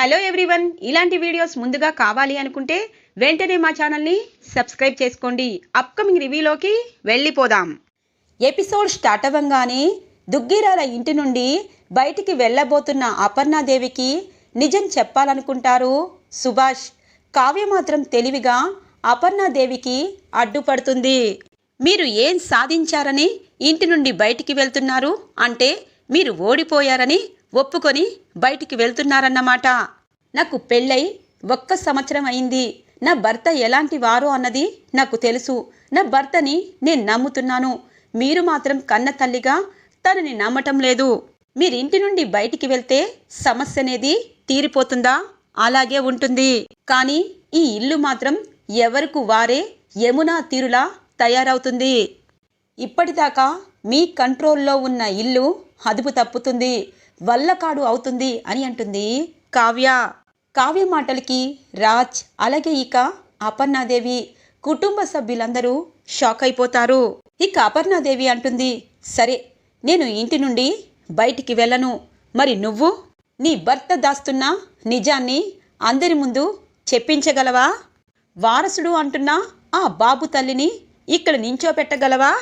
Hello everyone. ఇలాంటి videos ముందుగా కావాలి అనుకుంటే వెంటనే మా ఛానల్ని సబ్స్క్రైబ్ చేసుకోండి. అప్కమింగ్ రివ్యూలోకి వెళ్ళిపోదాం. ఎపిసోడ్ స్టార్ట్ అవ్వంగానే దుగ్గిరాల ఇంటి నుండి బయటికి వెళ్ళబోతున్న అపర్ణాదేవికి నిజం చెప్పాలనుకుంటారు సుభాష్. కావ్య మాత్రం తెలివిగా అపర్ణాదేవికి అడ్డుపడుతుంది. మీరు ఏం సాధించారని ఇంటి నుండి బయటికి వెళ్తున్నారు అంటే మీరు ఓడిపోయారని ఒప్పుకొని బయటికి వెళ్తున్నారన్నమాట. నాకు పెళ్ళై ఒక్క సంవత్సరం అయింది. నా భర్త ఎలాంటి వారో అన్నది నాకు తెలుసు. నా భర్తని నేను నమ్ముతున్నాను. మీరు మాత్రం కన్న తల్లిగా తనని నమ్మటం లేదు. మీరింటి నుండి బయటికి వెళ్తే సమస్య అనేది తీరిపోతుందా? అలాగే ఉంటుంది. కానీ ఈ ఇల్లు మాత్రం ఎవరికి వారే యమునా తీరులా తయారవుతుంది. ఇప్పటిదాకా మీ కంట్రోల్లో ఉన్న ఇల్లు అదుపు తప్పుతుంది. వల్లకాడు అవుతుంది అని అంటుంది కావ్య. కావ్య మాటలకి రాజ్ అలాగే ఇక అపర్ణాదేవి కుటుంబ సభ్యులందరూ షాక్ అయిపోతారు. ఇక అపర్ణాదేవి అంటుంది సరే నేను ఇంటి నుండి బయటికి వెళ్ళను. మరి నువ్వు? నీ భర్త దాస్తున్న నిజాన్ని అందరి ముందు చెప్పించగలవా? వారసుడు అంటున్న ఆ బాబు తల్లిని ఇక్కడ నించోపెట్టగలవా?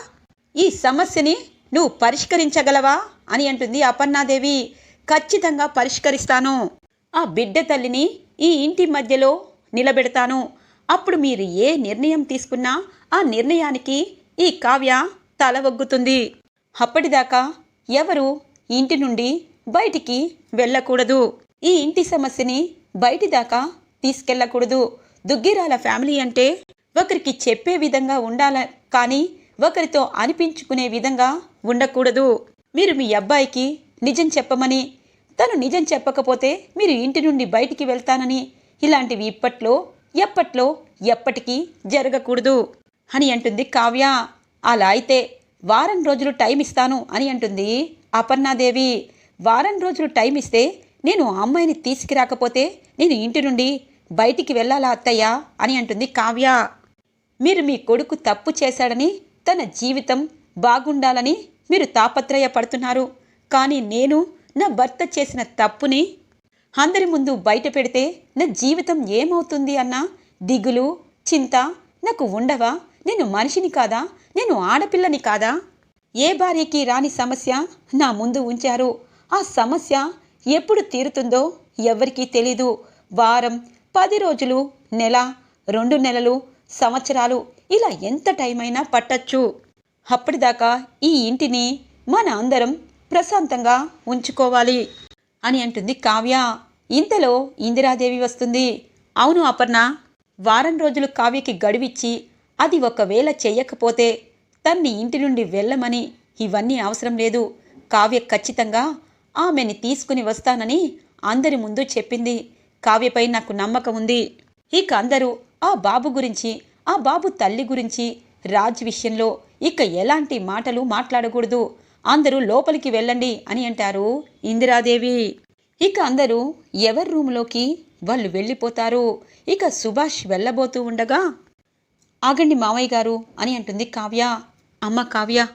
ఈ సమస్యని నువ్వు పరిష్కరించగలవా? అని అంటుంది అపర్ణాదేవి. ఖచ్చితంగా పరిష్కరిస్తాను. ఆ బిడ్డ తల్లిని ఈ ఇంటి మధ్యలో నిలబెడతాను. అప్పుడు మీరు ఏ నిర్ణయం తీసుకున్నా ఆ నిర్ణయానికి ఈ కావ్య తల వగ్గుతుంది. అప్పటిదాకా ఎవరు ఇంటి నుండి బయటికి వెళ్ళకూడదు. ఈ ఇంటి సమస్యని బయటి దాకా తీసుకెళ్ళకూడదు. దుగ్గిరాల ఫ్యామిలీ అంటే ఒకరికి చెప్పే విధంగా ఉండాల కానీ ఒకరితో అనిపించుకునే విధంగా ఉండకూడదు. మీరు మీ అబ్బాయికి నిజం చెప్పమని తను నిజం చెప్పకపోతే మీరు ఇంటి నుండి బయటికి వెళ్తానని ఇలాంటివి ఇప్పట్లో ఎప్పట్లో ఎప్పటికీ జరగకూడదు అని అంటుంది కావ్య. అలా అయితే వారం రోజులు టైం ఇస్తాను అని అంటుంది అపర్ణాదేవి. వారం రోజులు టైం ఇస్తే నేను ఆ అమ్మాయిని తీసుకురాకపోతే నేను ఇంటి నుండి బయటికి వెళ్ళాలా అత్తయ్య అని అంటుంది కావ్య. మీరు మీ కొడుకు తప్పు చేశాడని తన జీవితం బాగుండాలని మీరు తాపత్రయపడుతున్నారు. కానీ నేను నా భర్త చేసిన తప్పుని అందరి ముందు బయట పెడితే నా జీవితం ఏమవుతుంది అన్న? దిగులు చింత నాకు ఉండవా? నేను మనిషిని కాదా? నేను ఆడపిల్లని కాదా? ఏ భార్యకి రాని సమస్య నా ముందు ఉంచారు. ఆ సమస్య ఎప్పుడు తీరుతుందో ఎవరికీ తెలీదు. వారం పది రోజులు నెల రెండు నెలలు సంవత్సరాలు ఇలా ఎంత టైం అయినా పట్టచ్చు. అప్పటిదాకా ఈ ఇంటిని మన అందరం ప్రశాంతంగా ఉంచుకోవాలి అని అంటుంది కావ్య. ఇంతలో ఇందిరాదేవి వస్తుంది. అవును అపర్ణ వారం రోజులు కావ్యకి గడువిచ్చి అది ఒకవేళ చెయ్యకపోతే తన్ని ఇంటి నుండి వెళ్ళమని ఇవన్నీ అవసరం లేదు. కావ్య ఖచ్చితంగా ఆమెని తీసుకుని వస్తానని అందరి ముందు చెప్పింది. కావ్యపై నాకు నమ్మకం ఉంది. ఇక అందరూ ఆ బాబు గురించి ఆ బాబు తల్లి గురించి రాజ్ విషయంలో ఇక ఎలాంటి మాటలు మాట్లాడకూడదు. అందరూ లోపలికి వెళ్ళండి అని అంటారు ఇందిరాదేవి. ఇక అందరూ ఎవరి రూమ్లోకి వాళ్ళు వెళ్ళిపోతారు? ఇక సుభాష్ వెళ్ళబోతూ ఉండగా ఆగండి మావయ్య గారు అని అంటుంది కావ్య. అమ్మ కావ్య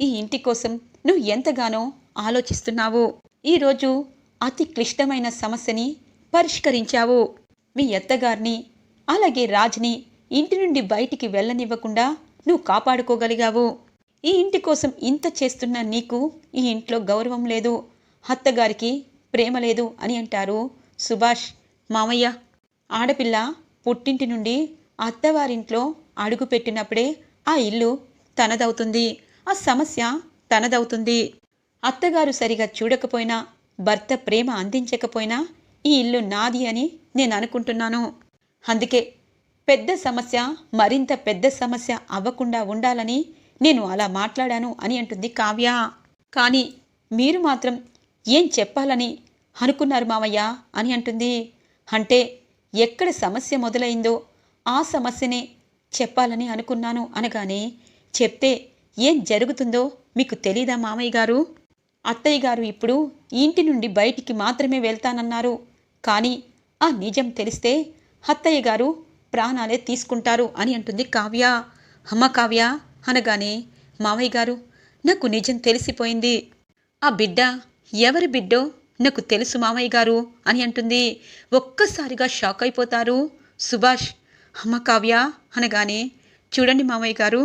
ఈ ఇంటి కోసం నువ్వు ఎంతగానో ఆలోచిస్తున్నావు. ఈరోజు అతి క్లిష్టమైన సమస్యని పరిష్కరించావు. మీ అత్తగారిని అలాగే రాజ్ని ఇంటి నుండి బయటికి వెళ్ళనివ్వకుండా నువ్వు కాపాడుకోగలిగావు. ఈ ఇంటి కోసం ఇంత చేస్తున్న నీకు ఈ ఇంట్లో గౌరవం లేదు. అత్తగారికి ప్రేమ లేదు అని అంటారు సుభాష్ మామయ్య. ఆడపిల్ల పుట్టింటి నుండి అత్తవారింట్లో అడుగు పెట్టినప్పుడే ఆ ఇల్లు తనదవుతుంది. ఆ సమస్య తనదవుతుంది. అత్తగారు సరిగా చూడకపోయినా భర్త ప్రేమ అందించకపోయినా ఈ ఇల్లు నాది అని నేను అనుకుంటున్నాను. అందుకే పెద్ద సమస్య మరింత పెద్ద సమస్య అవ్వకుండా ఉండాలని నేను అలా మాట్లాడాను అని అంటుంది కావ్య. కానీ మీరు మాత్రం ఏం చెప్పాలని అనుకున్నారు మావయ్య అని అంటుంది. అంటే ఎక్కడ సమస్య మొదలైందో ఆ సమస్యనే చెప్పాలని అనుకున్నాను అనగానే చెప్తే ఏం జరుగుతుందో మీకు తెలీదా మామయ్య గారు? అత్తయ్య గారు ఇప్పుడు ఇంటి నుండి బయటికి మాత్రమే వెళ్తానన్నారు. కానీ ఆ నిజం తెలిస్తే అత్తయ్య గారు ప్రాణాలే తీసుకుంటారు అని అంటుంది కావ్య. అమ్మ కావ్య అనగానే మావయ్య గారు నాకు నిజం తెలిసిపోయింది. ఆ బిడ్డ ఎవరి బిడ్డో నాకు తెలుసు మామయ్య గారు అని అంటుంది. ఒక్కసారిగా షాక్ అయిపోతారు సుభాష్. అమ్మ కావ్య అనగానే చూడండి మామయ్య గారు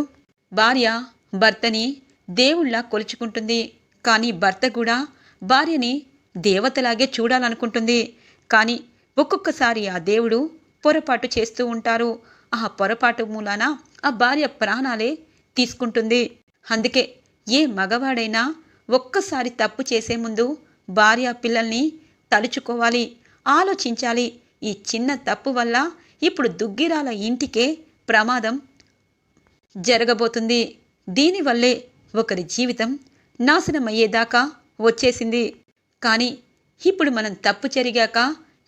భార్య భర్తని దేవుళ్ళ కొలుచుకుంటుంది. కానీ భర్త కూడా భార్యని దేవతలాగే చూడాలనుకుంటుంది. కానీ ఒక్కొక్కసారి ఆ దేవుడు పొరపాటు చేస్తూ ఉంటారు. ఆ పొరపాటు మూలాన ఆ భార్య ప్రాణాలే తీసుకుంటుంది. అందుకే ఏ మగవాడైనా ఒక్కసారి తప్పు చేసే ముందు భార్య పిల్లల్ని తలుచుకోవాలి ఆలోచించాలి. ఈ చిన్న తప్పు వల్ల ఇప్పుడు దుగ్గిరాల ఇంటికే ప్రమాదం జరగబోతుంది. దీనివల్లే ఒకరి జీవితం నాశనమయ్యేదాకా వచ్చేసింది. కానీ ఇప్పుడు మనం తప్పు జరిగాక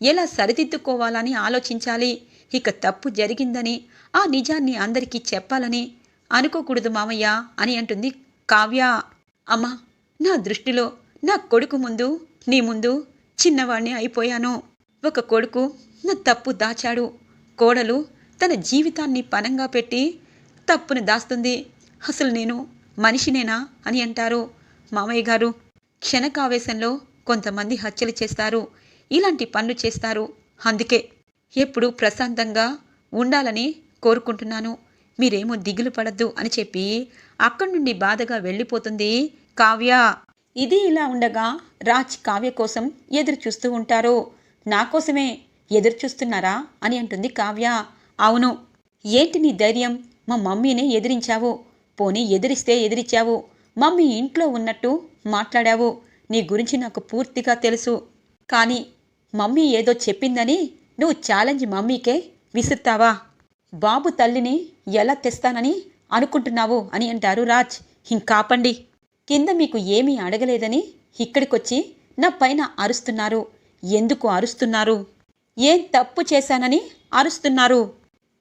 ఎలా సరిదిద్దుకోవాలని ఆలోచించాలి? ఇక తప్పు జరిగిందని ఆ నిజాన్ని అందరికీ చెప్పాలని అనుకోకూడదు మామయ్య అని అంటుంది కావ్య. అమ్మా నా దృష్టిలో నా కొడుకు ముందు నీ ముందు చిన్నవాణ్ణి అయిపోయాను. ఒక కొడుకు నా తప్పు దాచాడు. కోడలు తన జీవితాన్ని పనంగా పెట్టి తప్పుని దాస్తుంది. అసలు నేను మనిషినేనా అని అంటారు మామయ్య గారు. క్షణకావేశంలో కొంతమంది హత్యలు చేస్తారు. ఇలాంటి పనులు చేస్తారు. అందుకే ఎప్పుడు ప్రశాంతంగా ఉండాలని కోరుకుంటున్నాను. మీరేమో దిగులు పడద్దు అని చెప్పి అక్కడి నుండి బాధగా వెళ్ళిపోతుంది కావ్య. ఇది ఇలా ఉండగా రాజ్ కావ్య కోసం ఎదురు చూస్తూ ఉంటారు. నా కోసమే ఎదురు చూస్తున్నారా అని అంటుంది కావ్య. అవును. ఏంటి నీ ధైర్యం? మా మమ్మీని ఎదిరించావు. పోనీ ఎదిరిస్తే ఎదిరించావు మమ్మీ ఇంట్లో ఉన్నట్టు మాట్లాడావు. నీ గురించి నాకు పూర్తిగా తెలుసు. కానీ మమ్మీ ఏదో చెప్పిందని నువ్వు ఛాలెంజ్ మమ్మీకే విసురుతావా? బాబు తల్లిని ఎలా తెస్తానని అనుకుంటున్నావు అని అంటారు రాజ్. ఇంకాపండి. కింద మీకు ఏమీ అడగలేదని ఇక్కడికొచ్చి నా పైన అరుస్తున్నారు. ఎందుకు అరుస్తున్నారు? ఏం తప్పు చేశానని అరుస్తున్నారు?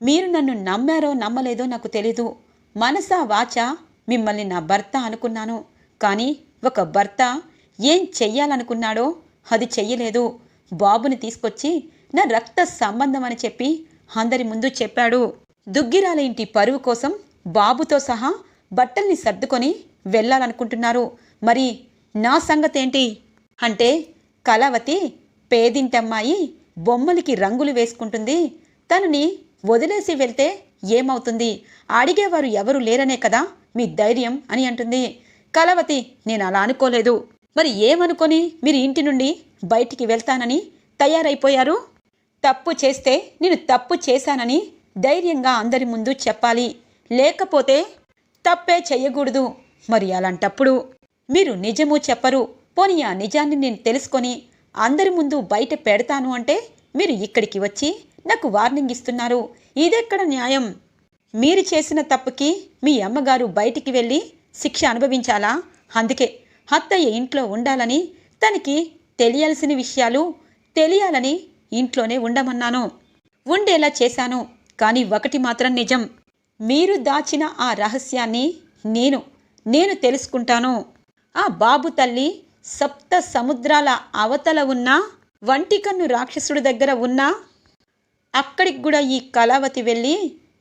మీరు నన్ను నమ్మారో నమ్మలేదో నాకు తెలీదు. మనసా వాచ మిమ్మల్ని నా భర్త అనుకున్నాను. కానీ ఒక భర్త ఏం చెయ్యాలనుకున్నాడో అది చెయ్యలేదు. బాబుని తీసుకొచ్చి నా రక్త సంబంధం అని చెప్పి అందరి ముందు చెప్పాడు. దుగ్గిరాల ఇంటి పరువు కోసం బాబుతో సహా బట్టల్ని సర్దుకొని వెళ్ళాలనుకుంటున్నారు. మరి నా సంగతేంటి? అంటే కళావతి పేదింటమ్మాయి బొమ్మలకి రంగులు వేసుకుంటుంది. తనని వదిలేసి వెళ్తే ఏమవుతుంది? అడిగేవారు ఎవరు లేరనే కదా మీ ధైర్యం అని అంటుంది. కళావతి నేను అలా అనుకోలేదు. మరి ఏమనుకొని మీరు ఇంటి నుండి బయటికి వెళ్తానని తయారైపోయారు? తప్పు చేస్తే నేను తప్పు చేశానని ధైర్యంగా అందరి ముందు చెప్పాలి. లేకపోతే తప్పే చెయ్యకూడదు మరి అలాంటప్పుడు మీరు నిజము చెప్పరు. పోనీ ఆ నిజాన్ని నేను తెలుసుకొని అందరి ముందు బయట పెడతాను అంటే మీరు ఇక్కడికి వచ్చి నాకు వార్నింగ్ ఇస్తున్నారు. ఇదెక్కడ న్యాయం? మీరు చేసిన తప్పుకి మీ అమ్మగారు బయటికి వెళ్ళి శిక్ష అనుభవించాలా? అందుకే అత్తయ్య ఇంట్లో ఉండాలని తనకి తెలియాల్సిన విషయాలు తెలియాలని ఇంట్లోనే ఉండమన్నాను. ఉండేలా చేశాను. కానీ ఒకటి మాత్రం నిజం. మీరు దాచిన ఆ రహస్యాన్ని నేను నేను తెలుసుకుంటాను. ఆ బాబు తల్లి సప్త సముద్రాల అవతల ఉన్న వంటికన్ను రాక్షసుడి దగ్గర ఉన్నా అక్కడికి కూడా ఈ కళావతి వెళ్ళి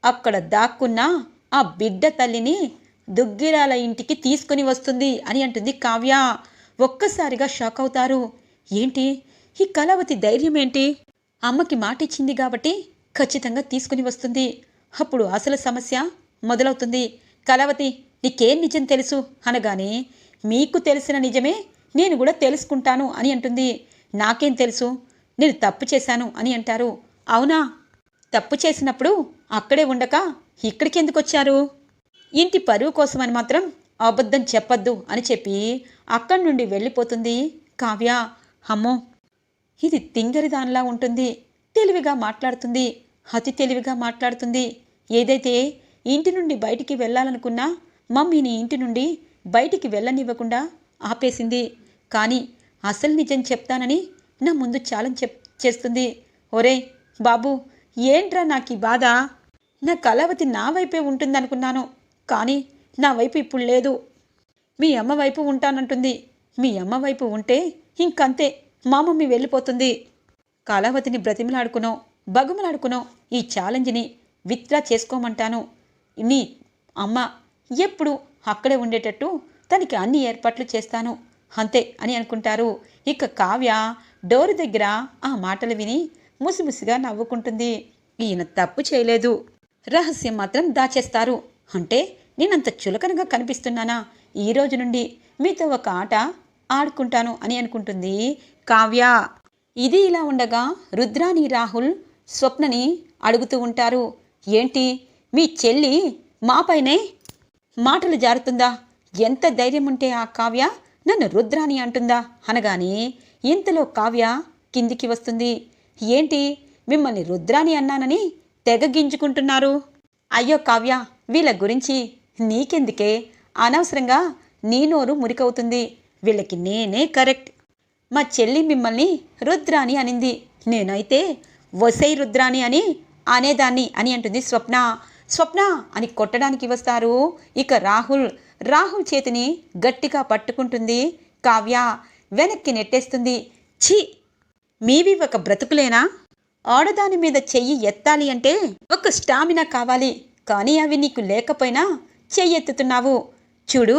అక్కడ దాక్కున్న ఆ బిడ్డ తల్లిని దుగ్గిరాల ఇంటికి తీసుకుని వస్తుంది అని అంటుంది కావ్య. ఒక్కసారిగా షాక్ అవుతారు. ఏంటి? ఈ కళావతి ధైర్యం ఏంటి అమ్మకి మాట ఇచ్చింది కాబట్టి ఖచ్చితంగా తీసుకుని వస్తుంది. అప్పుడు అసలు సమస్య మొదలవుతుంది. కళావతి నీకేం నిజం తెలుసు? అనగానే మీకు తెలిసిన నిజమే నేను కూడా తెలుసుకుంటాను అని అంటుంది. నాకేం తెలుసు? నేను తప్పు చేశాను అని అంటారు. అవునా? తప్పు చేసినప్పుడు అక్కడే ఉండక ఇక్కడికి ఎందుకు వచ్చారు? ఇంటి పరువు కోసమని మాత్రం అబద్ధం చెప్పొద్దు అని చెప్పి అక్కడి నుండి వెళ్ళిపోతుంది కావ్య. అమ్మో ఇది తింగరిదానిలా ఉంటుంది. తెలివిగా మాట్లాడుతుంది. అతి తెలివిగా మాట్లాడుతుంది. ఏదైతే ఇంటి నుండి బయటికి వెళ్ళాలనుకున్నా మమ్మీని ఇంటి నుండి బయటికి వెళ్ళనివ్వకుండా ఆపేసింది. కానీ అసలు నిజం చెప్తానని నా ముందు ఛాలెంజ్ చెప్ చేస్తుంది. ఒరే బాబు ఏంట్రా నాకు ఈ బాధ? నా కళావతి నా వైపే ఉంటుందనుకున్నాను. కానీ నా వైపు ఇప్పుడు లేదు. మీ అమ్మ వైపు ఉంటానంటుంది. మీ అమ్మ వైపు ఉంటే ఇంకంతే. మా మమ్మీ వెళ్ళిపోతుంది. కళావతిని బ్రతిమలాడుకునో బగుమలాడుకునో ఈ ఛాలెంజ్ని విత్డ్రా చేసుకోమంటాను. నీ అమ్మ ఎప్పుడు అక్కడే ఉండేటట్టు తనకి అన్ని ఏర్పాట్లు చేస్తాను. అంతే అని అనుకుంటారు. ఇక కావ్య డోరు దగ్గర ఆ మాటలు విని ముసిముసిగా నవ్వుకుంటుంది. ఈయన తప్పు చేయలేదు. రహస్యం మాత్రం దాచేస్తారు. అంటే నేనంత చులకనగా కనిపిస్తున్నానా? ఈ రోజు నుండి మీతో ఒక ఆట ఆడుకుంటాను అని అనుకుంటుంది కావ్య. ఇది ఇలా ఉండగా రుద్రాని రాహుల్ స్వప్నని అడుగుతూ ఉంటారు. ఏంటి? మీ చెల్లి మాపైనే మాటలు జారుతుందా? ఎంత ధైర్యం ఉంటే ఆ కావ్య నన్ను రుద్రాని అంటుందా? అనగానే ఇంతలో కావ్య కిందికి వస్తుంది. ఏంటి? మిమ్మల్ని రుద్రాని అన్నానని తెగ గింజుకుంటున్నారు అయ్యో కావ్య వీళ్ళ గురించి నీకెందుకే? అనవసరంగా నీ నోరు మురికవుతుంది. వీళ్ళకి నేనే కరెక్ట్. మా చెల్లి మిమ్మల్ని రుద్రాని అనింది. నేనైతే వసై రుద్రాని అని అనేదాన్ని అని అంటుంది స్వప్న. స్వప్న అని కొట్టడానికి వస్తారు. ఇక రాహుల్ రాహుల్ చేతిని గట్టిగా పట్టుకుంటుంది కావ్య. వెనక్కి నెట్టేస్తుంది. ఛీ! మీవి ఒక బ్రతుకులేనా? ఆడదాని మీద చెయ్యి ఎత్తాలి అంటే ఒక స్టామినా కావాలి. కానీ అవి నీకు లేకపోయినా చెయ్యెత్తుతున్నావు. చూడు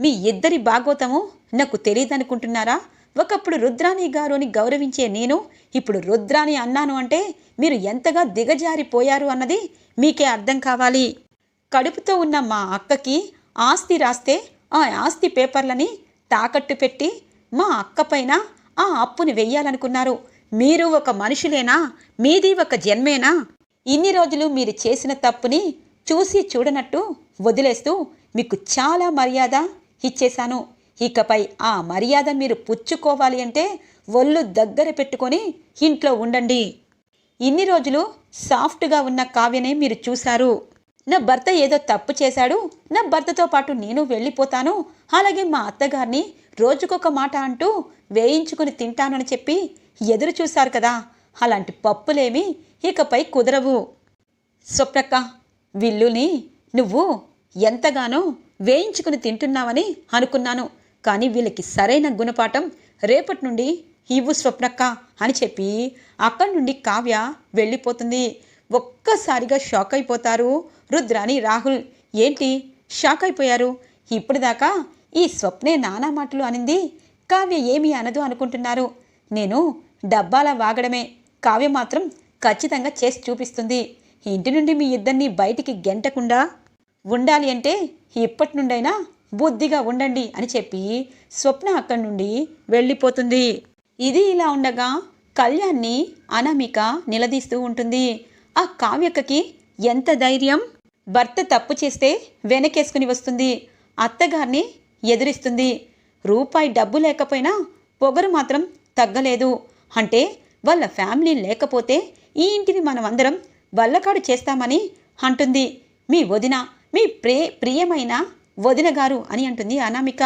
మీ ఇద్దరి భాగవతము నాకు తెలియదనుకుంటున్నారా? ఒకప్పుడు రుద్రాణి గారు అని గౌరవించే నేను ఇప్పుడు రుద్రాణి అన్నాను అంటే మీరు ఎంతగా దిగజారిపోయారు అన్నది మీకే అర్థం కావాలి. కడుపుతో ఉన్న మా అక్కకి ఆస్తి రాస్తే ఆ ఆస్తి పేపర్లని తాకట్టు పెట్టి మా అక్క పైన ఆ అప్పుని వెయ్యాలనుకున్నారు. మీరు ఒక మనుషులేనా? మీది ఒక జన్మేనా? ఇన్ని రోజులు మీరు చేసిన తప్పుని చూసి చూడనట్టు వదిలేస్తూ మీకు చాలా మర్యాద ఇచ్చేశాను. ఇకపై ఆ మర్యాద మీరు పుచ్చుకోవాలి అంటే ఒళ్ళు దగ్గర పెట్టుకొని ఇంట్లో ఉండండి. ఇన్ని రోజులు సాఫ్ట్గా ఉన్న కావ్యనే మీరు చూశారు. నా భర్త ఏదో తప్పు చేశాడు. నా భర్తతో పాటు నేను వెళ్ళిపోతాను. అలాగే మా అత్తగారిని రోజుకొక మాట అంటూ వేయించుకుని తింటానని చెప్పి ఎదురు చూశారు కదా. అలాంటి పప్పులేమి ఇకపై కుదరవు. స్వప్నక్క విల్లుని నువ్వు ఎంతగానో వేయించుకుని తింటున్నావని అనుకున్నాను. కానీ వీళ్ళకి సరైన గుణపాఠం రేపటి నుండి ఇవ్వు స్వప్నక్క అని చెప్పి అక్కడి నుండి కావ్య వెళ్ళిపోతుంది. ఒక్కసారిగా షాక్ అయిపోతారు రుద్రాని రాహుల్. ఏంటి? షాక్ అయిపోయారు ఇప్పటిదాకా ఈ స్వప్నే నానా మాటలు అనింది. కావ్య ఏమీ అనదు అనుకుంటున్నారు. నేను డబ్బాల వాగడమే. కావ్య మాత్రం ఖచ్చితంగా చేసి చూపిస్తుంది. ఇంటి నుండి మీ ఇద్దరిని బయటికి గెంటకుండా ఉండాలి అంటే ఇప్పటి నుండైనా బుద్ధిగా ఉండండి అని చెప్పి స్వప్న అక్కడి నుండి వెళ్ళిపోతుంది. ఇది ఇలా ఉండగా కళ్యాణ్ని అనామిక నిలదీస్తూ ఉంటుంది. ఆ కావ్యక్కకి ఎంత ధైర్యం? భర్త తప్పు చేస్తే వెనకేసుకుని వస్తుంది. అత్తగారిని ఎదురిస్తుంది. రూపాయి డబ్బు లేకపోయినా పొగరు మాత్రం తగ్గలేదు. అంటే వాళ్ళ ఫ్యామిలీ లేకపోతే ఈ ఇంటిని మనమందరం వల్లకాడు చేస్తామని అంటుంది. మీ వదిన మీ ప్రే ప్రియమైన వదిన గారు అని అంటుంది అనామిక.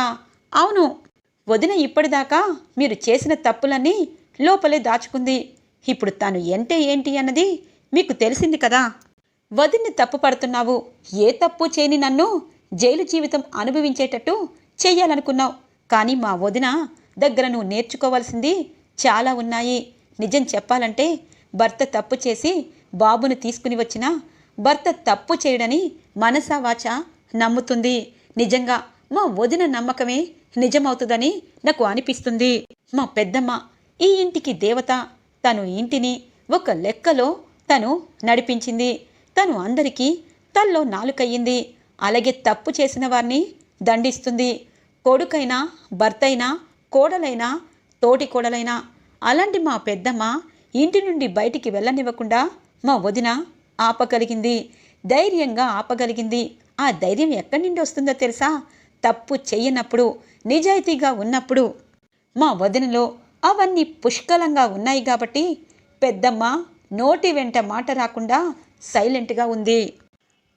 అవును వదిన ఇప్పటిదాకా మీరు చేసిన తప్పులన్నీ లోపలే దాచుకుంది. ఇప్పుడు తను ఎంటే ఏంటి అన్నది మీకు తెలిసింది కదా. వదిన్ని తప్పు పడుతున్నావు. ఏ తప్పు చేయని నన్ను జైలు జీవితం అనుభవించేటట్టు చెయ్యాలనుకున్నావు. కానీ మా వదిన దగ్గర నువ్వు నేర్చుకోవాల్సింది చాలా ఉన్నాయి. నిజం చెప్పాలంటే భర్త తప్పు చేసి బాబును తీసుకుని వచ్చినా భర్త తప్పు చేయడని మనసా వాచ నమ్ముతుంది. నిజంగా మా వదిన నమ్మకమే నిజమవుతుందని నాకు అనిపిస్తుంది. మా పెద్దమ్మ ఈ ఇంటికి దేవత తను ఇంటిని ఒక లెక్కలో తను నడిపించింది. తను అందరికీ తల్లో నాలుకయ్యింది. అలాగే తప్పు చేసిన వారిని దండిస్తుంది. కొడుకైనా భర్తైనా కోడలైనా తోటి కోడలైనా. అలాంటి మా పెద్దమ్మ ఇంటి నుండి బయటికి వెళ్ళనివ్వకుండా మా వదిన ఆపగలిగింది. ధైర్యంగా ఆపగలిగింది. ఆ ధైర్యం ఎక్కడి నుండి వస్తుందో తెలుసా? తప్పు చెయ్యనప్పుడు నిజాయితీగా ఉన్నప్పుడు. మా వదినలో అవన్నీ పుష్కలంగా ఉన్నాయి కాబట్టి పెద్దమ్మ నోటి వెంట మాట రాకుండా సైలెంట్గా ఉంది.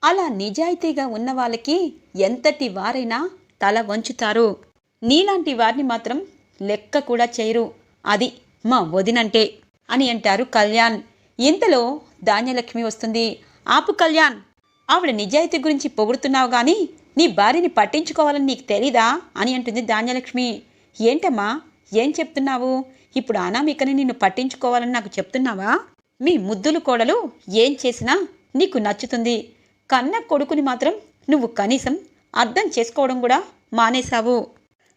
అలా నిజాయితీగా ఉన్న వాళ్ళకి ఎంతటి వారైనా తల వంచుతారు. నీలాంటి వారిని మాత్రం లెక్క కూడా చేయరు. అది మా వదినంటే. అని అంటారు కళ్యాణ్. ఇంతలో ధాన్యలక్ష్మి వస్తుంది. ఆపు కళ్యాణ్ ఆవిడ నిజాయితీ గురించి పొగుడుతున్నావు గాని నీ భార్యని పట్టించుకోవాలని నీకు తెలీదా? అని అంటుంది ధాన్యలక్ష్మి. ఏంటమ్మా ఏం చెప్తున్నావు? ఇప్పుడు అనామికని నిన్ను పట్టించుకోవాలని నాకు చెప్తున్నావా? మీ ముద్దులు కోడలు ఏం చేసినా నీకు నచ్చుతుంది. కన్న కొడుకుని మాత్రం నువ్వు కనీసం అర్థం చేసుకోవడం కూడా మానేశావు.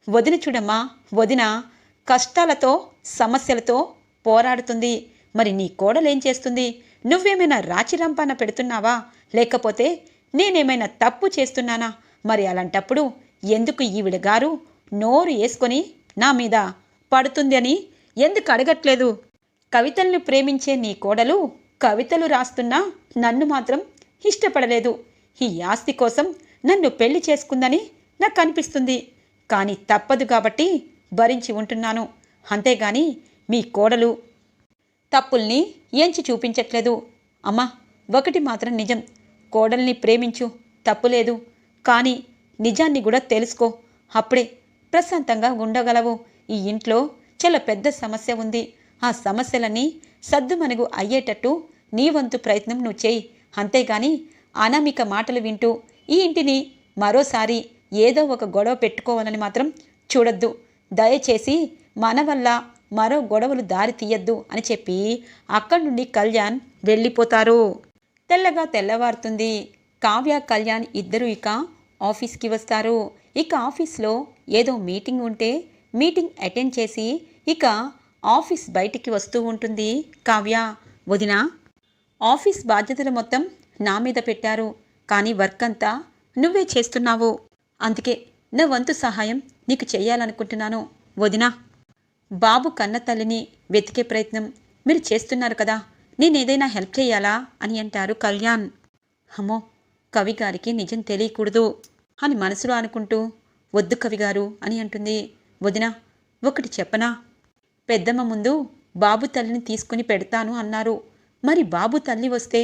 వదిన చూడమ్మా వదిన కష్టాలతో సమస్యలతో పోరాడుతుంది. మరి నీ కోడలేం చేస్తుంది? నువ్వేమైనా రాచిరంపాన పెడుతున్నావా? లేకపోతే నేనేమైనా తప్పు చేస్తున్నానా? మరి అలాంటప్పుడు ఎందుకు ఈవిడ గారు నోరు వేసుకొని నా మీద పడుతుంది అని ఎందుకు అడగట్లేదు? కవితల్ని ప్రేమించే నీ కోడలు కవితలు రాస్తున్నా నన్ను మాత్రం ఇష్టపడలేదు. ఈ ఆస్తి కోసం నన్ను పెళ్ళి చేసుకుందని నాకు అనిపిస్తుంది. కానీ తప్పదు కాబట్టి భరించి ఉంటున్నాను. అంతేగాని మీ కోడలు తప్పుల్ని ఎంచి చూపించట్లేదు. అమ్మా ఒకటి మాత్రం నిజం. కోడల్ని ప్రేమించు తప్పులేదు కానీ నిజాన్ని కూడా తెలుసుకో. అప్పుడే ప్రశాంతంగా ఉండగలవు. ఈ ఇంట్లో చాలా పెద్ద సమస్య ఉంది. ఆ సమస్యలన్నీ సద్దుమనుగు అయ్యేటట్టు నీ వంతు ప్రయత్నం నువ్వు చేయి. అంతేగాని అనామిక మాటలు వింటూ ఈ ఇంటిని మరోసారి ఏదో ఒక గొడవ పెట్టుకోవాలని మాత్రం చూడొద్దు. దయచేసి మన వల్ల మరో గొడవలు దారి తీయద్దు అని చెప్పి అక్కడి నుండి కళ్యాణ్ వెళ్ళిపోతారు. తెల్లగా తెల్లవారుతుంది. కావ్య కళ్యాణ్ ఇద్దరు ఇక ఆఫీస్కి వస్తారు. ఇక ఆఫీస్లో ఏదో మీటింగ్ ఉంటే మీటింగ్ అటెండ్ చేసి ఇక ఆఫీస్ బయటికి వస్తూ ఉంటుంది కావ్య. వదిన ఆఫీస్ బాధ్యతలు మొత్తం నా మీద పెట్టారు. కానీ వర్క్ అంతా నువ్వే చేస్తున్నావు. అందుకే నా వంతు సహాయం నీకు చేయాలనుకుంటున్నాను. వదినా బాబు కన్న తల్లిని వెతికే ప్రయత్నం మీరు చేస్తున్నారు కదా నేనేదైనా హెల్ప్ చేయాలా? అని అంటారు కళ్యాణ్. అమ్మో కవి గారికి నిజం తెలియకూడదు అని మనసులో అనుకుంటూ వద్దు కవి గారు అని అంటుంది. వదిన ఒకటి చెప్పనా? పెద్దమ్మ ముందు బాబు తల్లిని తీసుకుని పెడతాను అన్నారు. మరి బాబు తల్లి వస్తే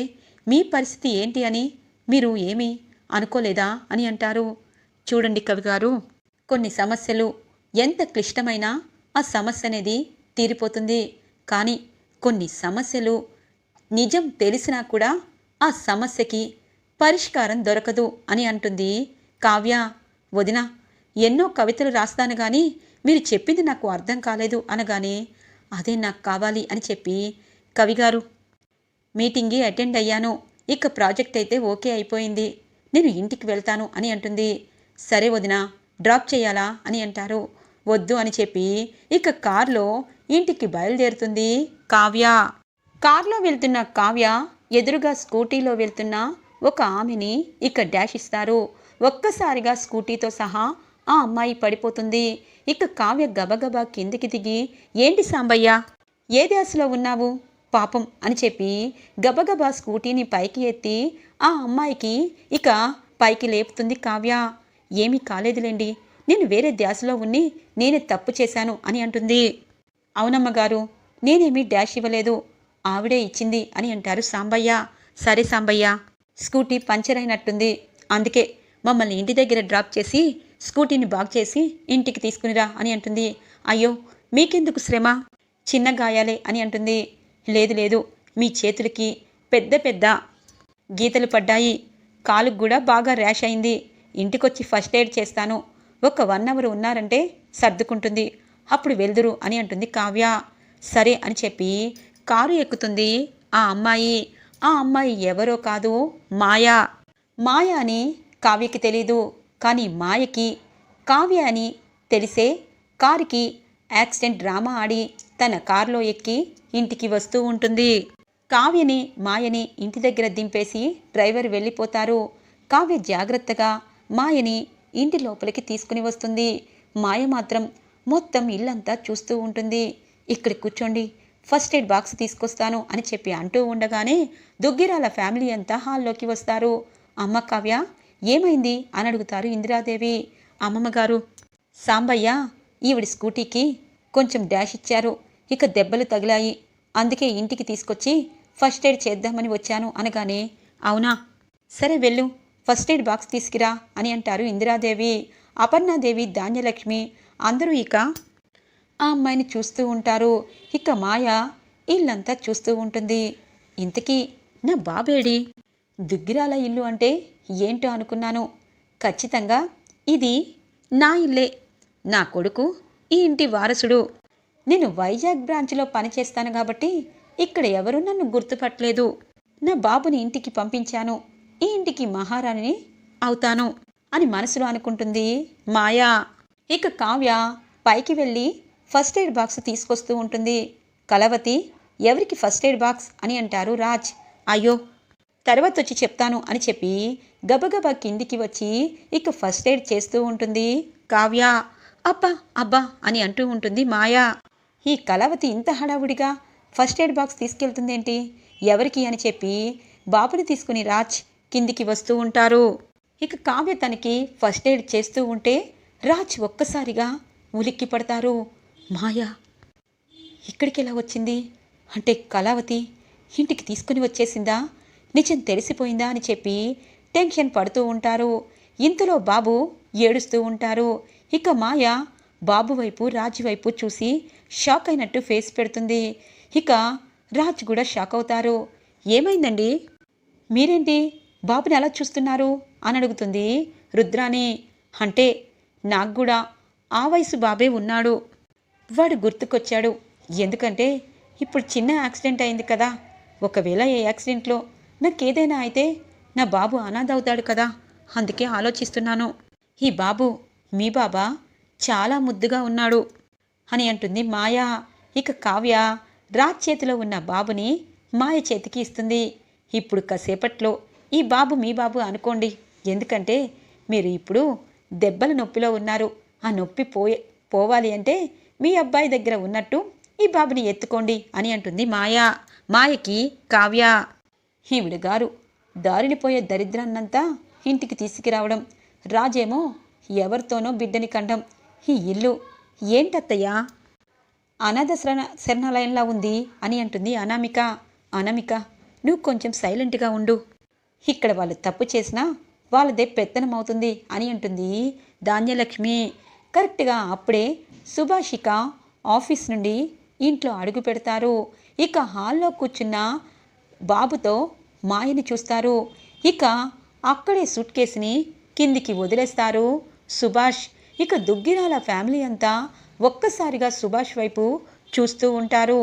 మీ పరిస్థితి ఏంటి అని మీరు ఏమీ అనుకోలేదా అని అంటారు. చూడండి కవిగారు కొన్ని సమస్యలు ఎంత క్లిష్టమైనా ఆ సమస్య అనేది తీరిపోతుంది. కానీ కొన్ని సమస్యలు నిజం తెలిసినా కూడా ఆ సమస్యకి పరిష్కారం దొరకదు అని అంటుంది కావ్య. వదిన ఎన్నో కవితలు రాస్తాను కానీ మీరు చెప్పింది నాకు అర్థం కాలేదు అనగానే అదే నాకు కావాలి అని చెప్పి కవిగారు మీటింగ్కి అటెండ్ అయ్యాను. ఇక ప్రాజెక్ట్ అయితే ఓకే అయిపోయింది. నేను ఇంటికి వెళ్తాను అని అంటుంది. సరే వదిన డ్రాప్ చేయాలా అని అంటారు. వద్దు అని చెప్పి ఇక కారులో ఇంటికి బయలుదేరుతుంది కావ్య. కారులో వెళ్తున్న కావ్య ఎదురుగా స్కూటీలో వెళ్తున్న ఒక ఆమెని ఇక డాష్ ఇస్తారు. ఒక్కసారిగా స్కూటీతో సహా ఆ అమ్మాయి పడిపోతుంది. ఇక కావ్య గబగబా కిందికి దిగి ఏంటి సాంబయ్య? ఏ దశలో ఉన్నావు? పాపం అని చెప్పి గబగబా స్కూటీని పైకి ఎత్తి ఆ అమ్మాయికి ఇక పైకి లేపుతుంది కావ్య. ఏమీ కాలేదులేండి నేను వేరే ధ్యాసలో ఉన్ని నేనే తప్పు చేశాను అని అంటుంది. అవునమ్మ గారు నేనేమీ డాష్ ఇవ్వలేదు. ఆవిడే ఇచ్చింది అని అంటారు సాంబయ్య. సరే సాంబయ్య స్కూటీ పంచర్ అయినట్టుంది. అందుకే మమ్మల్ని ఇంటి దగ్గర డ్రాప్ చేసి స్కూటీని బాగు చేసి ఇంటికి తీసుకునిరా అని అంటుంది. అయ్యో మీకెందుకు శ్రమ? చిన్న గాయాలే అని అంటుంది. లేదు లేదు మీ చేతులకి పెద్ద పెద్ద గీతలు పడ్డాయి. కాలుకు కూడా బాగా ర్యాష్ అయింది. ఇంటికొచ్చి ఫస్ట్ ఎయిడ్ చేస్తాను. ఒక వన్ అవర్ ఉన్నారంటే సర్దుకుంటుంది. అప్పుడు వెళ్దురు అని అంటుంది కావ్య. సరే అని చెప్పి కారు ఎక్కుతుంది. ఆ అమ్మాయి ఆ అమ్మాయి ఎవరో కాదు మాయా. మాయ అని కావ్యకి తెలీదు కానీ మాయకి కావ్య అని తెలిసే కారుకి యాక్సిడెంట్ డ్రామా ఆడి తన కారులో ఎక్కి ఇంటికి వస్తూ ఉంటుంది. కావ్యని మాయని ఇంటి దగ్గర దింపేసి డ్రైవర్ వెళ్ళిపోతారు. కావ్య జాగ్రత్తగా మాయని ఇంటి లోపలికి తీసుకుని వస్తుంది. మాయ మాత్రం మొత్తం ఇల్లంతా చూస్తూ ఉంటుంది. ఇక్కడ కూర్చోండి ఫస్ట్ ఎయిడ్ బాక్స్ తీసుకొస్తాను అని చెప్పి అంటూ ఉండగానే దుగ్గిరాల ఫ్యామిలీ అంతా హాల్లోకి వస్తారు. అమ్మ కావ్య ఏమైంది? అని అడుగుతారు ఇందిరాదేవి. అమ్మమ్మ గారు సాంబయ్య ఈవిడి స్కూటీకి కొంచెం డాష్ ఇచ్చారు. ఇక దెబ్బలు తగిలాయి. అందుకే ఇంటికి తీసుకొచ్చి ఫస్ట్ ఎయిడ్ చేద్దామని వచ్చాను అనగానే అవునా? సరే వెళ్ళు. ఫస్ట్ ఎయిడ్ బాక్స్ తీసుకురా అని అంటారు ఇందిరాదేవి. అపర్ణాదేవి ధాన్యలక్ష్మి అందరూ ఇక ఆ అమ్మాయిని చూస్తూ ఉంటారు. ఇక మాయ ఇల్లంతా చూస్తూ ఉంటుంది. ఇంతకీ నా బాబేడి దుగ్గిరాల ఇల్లు అంటే ఏంటో అనుకున్నాను. ఖచ్చితంగా ఇది నా ఇల్లే. నా కొడుకు ఈ ఇంటి వారసుడు. నేను వైజాగ్ బ్రాంచ్లో పనిచేస్తాను కాబట్టి ఇక్కడ ఎవరూ నన్ను గుర్తుపట్టలేదు. నా బాబుని ఇంటికి పంపించాను. ఈ ఇంటికి మహారాణిని అవుతాను అని మనసులో అనుకుంటుంది మాయా. ఇక కావ్య పైకి వెళ్ళి ఫస్ట్ ఎయిడ్ బాక్స్ తీసుకొస్తూ ఉంటుంది. కలవతి ఎవరికి ఫస్ట్ ఎయిడ్ బాక్స్ అని అంటారు రాజ్. అయ్యో తర్వాత వచ్చి చెప్తాను అని చెప్పి గబగబా కిందికి వచ్చి ఇక ఫస్ట్ ఎయిడ్ చేస్తూ ఉంటుంది కావ్య. అబ్బా అబ్బా అని అంటూ ఉంటుంది మాయా. ఈ కలవతి ఇంత హడావుడిగా ఫస్ట్ ఎయిడ్ బాక్స్ తీసుకెళ్తుందేంటి? ఎవరికి అని చెప్పి బాబుని తీసుకుని రాజ్ కిందికి వస్తూ ఉంటారు. ఇక కావ్య తనకి ఫస్ట్ ఎయిడ్ చేస్తూ ఉంటే రాజ్ ఒక్కసారిగా ఉలిక్కి పడతారు. మాయా ఇక్కడికి ఎలా వచ్చింది? అంటే కళావతి ఇంటికి తీసుకుని వచ్చేసిందా? నిజం తెలిసిపోయిందా అని చెప్పి టెన్షన్ పడుతూ ఉంటారు. ఇంతలో బాబు ఏడుస్తూ ఉంటారు. ఇక మాయ బాబు వైపు రాజు వైపు చూసి షాక్ అయినట్టు ఫేస్ పెడుతుంది. ఇక రాజ్ కూడా షాక్ అవుతారు. ఏమైందండి? మీరేంటి? బాబుని ఎలా చూస్తున్నారు? అని అడుగుతుంది రుద్రాని అంటే నాకు కూడా ఆ వయసు బాబే ఉన్నాడు. వాడు గుర్తుకొచ్చాడు. ఎందుకంటే ఇప్పుడు చిన్న యాక్సిడెంట్ అయింది కదా. ఒకవేళ ఏ యాక్సిడెంట్లో నాకేదైనా అయితే నా బాబు అనాథ అవుతాడు కదా. అందుకే ఆలోచిస్తున్నాను. ఈ బాబు మీ బాబా చాలా ముద్దుగా ఉన్నాడు అని అంటుంది మాయా. ఇక కావ్య రాజ్ చేతిలో ఉన్న బాబుని మాయ చేతికి ఇస్తుంది. ఇప్పుడు కాసేపట్లో ఈ బాబు మీ బాబు అనుకోండి. ఎందుకంటే మీరు ఇప్పుడు దెబ్బల నొప్పిలో ఉన్నారు. ఆ నొప్పి పోయే పోవాలి అంటే మీ అబ్బాయి దగ్గర ఉన్నట్టు ఈ బాబుని ఎత్తుకోండి అని అంటుంది మాయా. మాయకి కావ్య. ఈవిడ గారు దారిని పోయే దరిద్రాన్నంతా ఇంటికి తీసుకురావడం. రాజేమో ఎవరితోనో బిడ్డని కండం. ఈ ఇల్లు ఏంటత్తయ్యా? అనాథ శరణ శరణాలయంలా ఉంది అని అంటుంది అనామిక. అనామిక నువ్వు కొంచెం సైలెంట్గా ఉండు. ఇక్కడ వాళ్ళు తప్పు చేసినా వాళ్ళదే పెత్తనం అవుతుంది అని అంటుంది ధాన్యలక్ష్మి. కరెక్ట్గా అప్పుడే సుభాషిక ఆఫీస్ నుండి ఇంట్లో అడుగు పెడతారు. ఇక హాల్లో కూర్చున్న బాబుతో మాయని చూస్తారు. ఇక అక్కడే సూట్ కేసుని కిందికి వదిలేస్తారు సుభాష్. ఇక దుగ్గిరాల ఫ్యామిలీ అంతా ఒక్కసారిగా సుభాష్ వైపు చూస్తూ ఉంటారు.